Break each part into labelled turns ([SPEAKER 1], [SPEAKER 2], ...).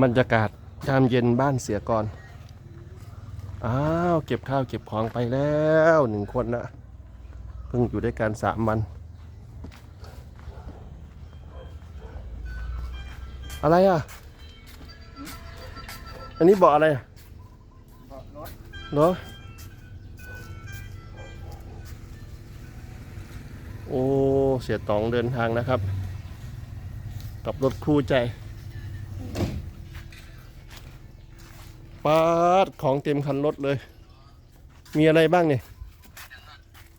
[SPEAKER 1] บรรยากาศยามเย็นบ้านเสียก่อน อ้าว เก็บข้าวเก็บของไปแล้วหนึ่งคนนะเพิ่งอยู่ด้วยกันสามวัน อะไรอะ อันนี้บอกอะไร
[SPEAKER 2] เบาะรถ
[SPEAKER 1] เนาะโอ้ เสียตองเดินทางนะครับ กับรถคู่ใจ ปาดของเต็มคันรถเลย มีอะไรบ้างเนี่ย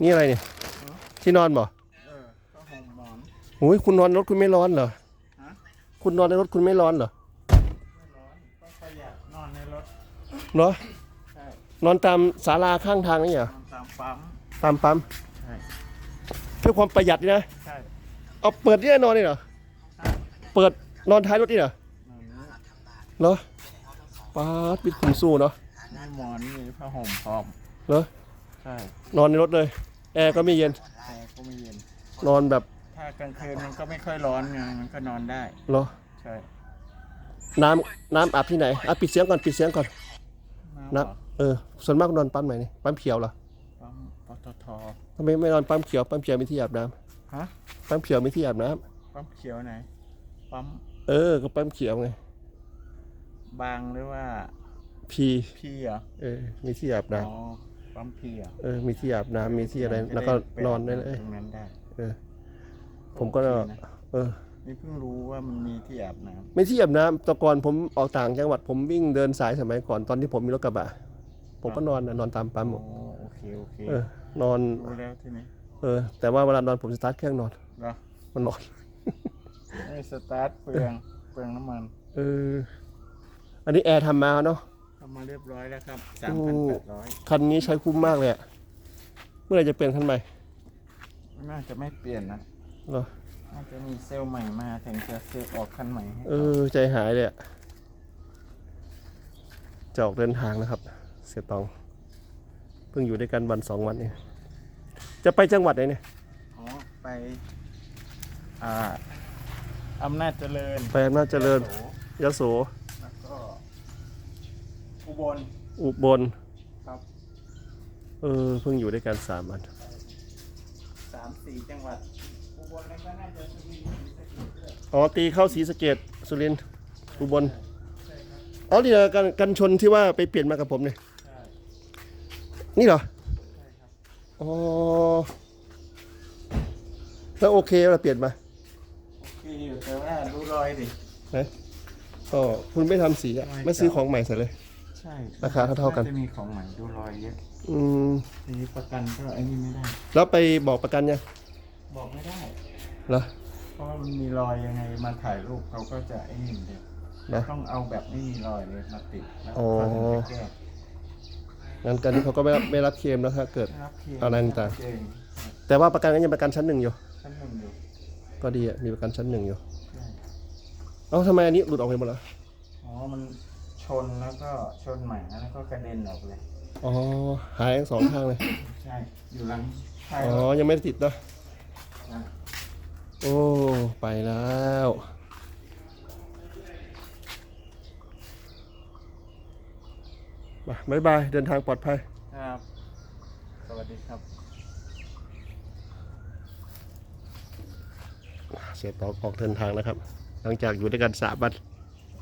[SPEAKER 1] นี่อะไรเนี่ย ที่นอนบ่
[SPEAKER 2] เออก็ห่มหมอน
[SPEAKER 1] โอ้ยคุณนอนรถคุณไม่ร้อนเหรอ
[SPEAKER 2] ฮะ
[SPEAKER 1] คุณนอนในรถคุณไม่ร้อนเหรอ
[SPEAKER 2] ไม่ร้อนก็ประหยัดนอนในรถ
[SPEAKER 1] เนาะ
[SPEAKER 2] ใช่
[SPEAKER 1] นอนตามศาลาข้างทางนี่เหรอน
[SPEAKER 2] อนตามปั๊ม
[SPEAKER 1] ตามปั๊ม
[SPEAKER 2] ใช่
[SPEAKER 1] เพื่อความประหยัดนี่นะ
[SPEAKER 2] ใช่
[SPEAKER 1] เอาเปิดนี่นอนนี่เหรอเปิดนอนท้ายรถนี่เหรอ น
[SPEAKER 2] อนนี้
[SPEAKER 1] เหรอ ป๊าดปิดคุมสู้เนาะ
[SPEAKER 2] มีหมอนมีผ้าห่มพร้อม
[SPEAKER 1] เหรอ
[SPEAKER 2] ใช่
[SPEAKER 1] นอนในรถเลย แอร์ก็ไม่เย็น
[SPEAKER 2] แอร์ก็ไม่เย็น
[SPEAKER 1] นอนแบบ
[SPEAKER 2] ถ้ากลางคืนมันก็ไม่ค่อยร้อนไงมันก็นอนได้
[SPEAKER 1] เหรอ
[SPEAKER 2] ใช่
[SPEAKER 1] น้ำน้ำอาบที่ไหนอะปิดเสียงก่อนปิดเสียงก่อน
[SPEAKER 2] น้ำ
[SPEAKER 1] น้
[SPEAKER 2] เหรอำ
[SPEAKER 1] เออส่วนมากนอนปั๊มไหนนี่ปั๊มเขียวเหรอ
[SPEAKER 2] ปั๊มปตท
[SPEAKER 1] ทำไมไม่นอนปั๊มเขียวปั๊มเขียวมีที่อาบน้
[SPEAKER 2] ฮะำ
[SPEAKER 1] ปั๊มเขียวมีที่อาบน้ำ
[SPEAKER 2] ปั๊มเขียวไหน ปั๊ม
[SPEAKER 1] เออก็ปั๊มเขียวไง
[SPEAKER 2] บางหรือว่า
[SPEAKER 1] พี
[SPEAKER 2] พี่เหรอ
[SPEAKER 1] เออ มีที่อาบน้
[SPEAKER 2] อ๋อปั๊มพี่เหรอำ
[SPEAKER 1] เออ มีที่อาบน้ำมีที่อะไร แล้วก็นอนได้เลย
[SPEAKER 2] ตรงนั้นได้
[SPEAKER 1] เออ ผมก็
[SPEAKER 2] โอเคนะ
[SPEAKER 1] เออ
[SPEAKER 2] นี่เพิ่งรู้ว่ามันมีที่อาบน้ำ
[SPEAKER 1] ไม่ที่อาบน้ำแต่ก่อนผมออกต่างจังหวัดผมวิ่งเดินสายสมัยก่อนตอนที่ผมมีรถกระบะ ผมก็นอนนะนอนตามปั๊มหมด
[SPEAKER 2] โอ้โอเคโอเค
[SPEAKER 1] เออ นอน
[SPEAKER 2] รู้แล้วทีนี้
[SPEAKER 1] เออ แต่ว่าเวลานอนผมสตาร์ทเครื่องนอน
[SPEAKER 2] เหรอ
[SPEAKER 1] มันนอน
[SPEAKER 2] ไม่สตาร์ทเปลืองเปลืองน้ำมัน
[SPEAKER 1] เออ อันนี้แอร์ทำมาเนาะ
[SPEAKER 2] ทำมาเรียบร้อยแล้วครับ
[SPEAKER 1] โอ้
[SPEAKER 2] 3,800
[SPEAKER 1] คันนี้ใช้คุ้มมากเลยอะเมื่อไหรจะเปลี่ยนคันใหม่
[SPEAKER 2] น่าจะไม่เปลี่ยนนะ
[SPEAKER 1] เหรอ
[SPEAKER 2] น่าจะมีเซลล์ใหม่มาถึงจะซื้อออกคันใหม่ให้
[SPEAKER 1] เออ ใจหายเลยอะจะออกเดินทางนะครับ เสียตอง เพิ่งอยู่ด้วยกันวันสองวันเองจะไปจังหวัดไหนเนี่ย
[SPEAKER 2] อ๋อไปอ่าอำนาจเจริญ
[SPEAKER 1] ไปอำนาจเจริญ
[SPEAKER 2] โส
[SPEAKER 1] ยโส
[SPEAKER 2] แล้วก็ อุบล
[SPEAKER 1] อุบล
[SPEAKER 2] ครับ
[SPEAKER 1] เออเพิ่งอยู่ด้วยกันสามวัน
[SPEAKER 2] สามสี่จังหวัดอุบลแล้วก็น่าจะสุรินทร์ศรีสะเกษด้วย
[SPEAKER 1] อ๋อตีเข้าศรีสะเกดสุรินทร์อุบลอ๋อนี่เหรอกันกันชนที่ว่าไปเปลี่ยนมากับผมเนี่ย
[SPEAKER 2] ใช่
[SPEAKER 1] นี่เหรอ
[SPEAKER 2] ใช่ครับ
[SPEAKER 1] อ๋อแล้วโอเคเราเปลี่ยนมา
[SPEAKER 2] คืออยู่แต่ว่าดูรอยดิ
[SPEAKER 1] นะก็คุณไม่ทำสีอะไม่ซื้อของใหม่ใส่เลย
[SPEAKER 2] ใช่
[SPEAKER 1] ราคาเท่าๆกัน
[SPEAKER 2] จะมีของใหม่ดูรอยเยอะ
[SPEAKER 1] อืม
[SPEAKER 2] ทีประกันก็ไอ้นี่ไม่ได้
[SPEAKER 1] แล้วไปบอกประกันยัง
[SPEAKER 2] บอกไม่ได้
[SPEAKER 1] เหรอ
[SPEAKER 2] เพราะว่ามันมีรอยยังไงมาถ่ายรูปเขาก็จะไอ้นี่เดียว
[SPEAKER 1] นะ
[SPEAKER 2] ต้องเอาแบบไม่มีรอยเลยมาติดแล้ว
[SPEAKER 1] อ๋อ
[SPEAKER 2] เขาถึงจะแก้
[SPEAKER 1] งั้นกันนี้เขาก็ไม่รับไม่รับเคลมแล้วถ้าเกิด
[SPEAKER 2] รับเคลม
[SPEAKER 1] อะไรต่าง
[SPEAKER 2] เก่ง
[SPEAKER 1] แต่ว่าประกันก็ยังประกันชั้นหนึ่งอยู่
[SPEAKER 2] ชั้นหนึ่งอยู่
[SPEAKER 1] ก็ดีอะมีประกันชั้นหนึ่งอยู่
[SPEAKER 2] ใช่
[SPEAKER 1] เอ้าทำไมอันนี้หลุดออกไปหมดแล้ว
[SPEAKER 2] อ๋อมัน ชนแล้วก็ชนใหม่แล้วก็กระเด็นออกเลย
[SPEAKER 1] อ๋อ หายทั้งสองข้างเลย
[SPEAKER 2] ใช่ อยู่หลังใช่
[SPEAKER 1] อ๋อ ยังไม่ได้ติดเนอะ
[SPEAKER 2] ใช่
[SPEAKER 1] โอ้ ไปแล้ว มาบ๊ายบาย เดินทางปลอดภัย
[SPEAKER 2] ครับ สวัสดีครับ
[SPEAKER 1] เสียตอกออกเดินทางนะครับ หลังจากอยู่ด้วยกันสามวัน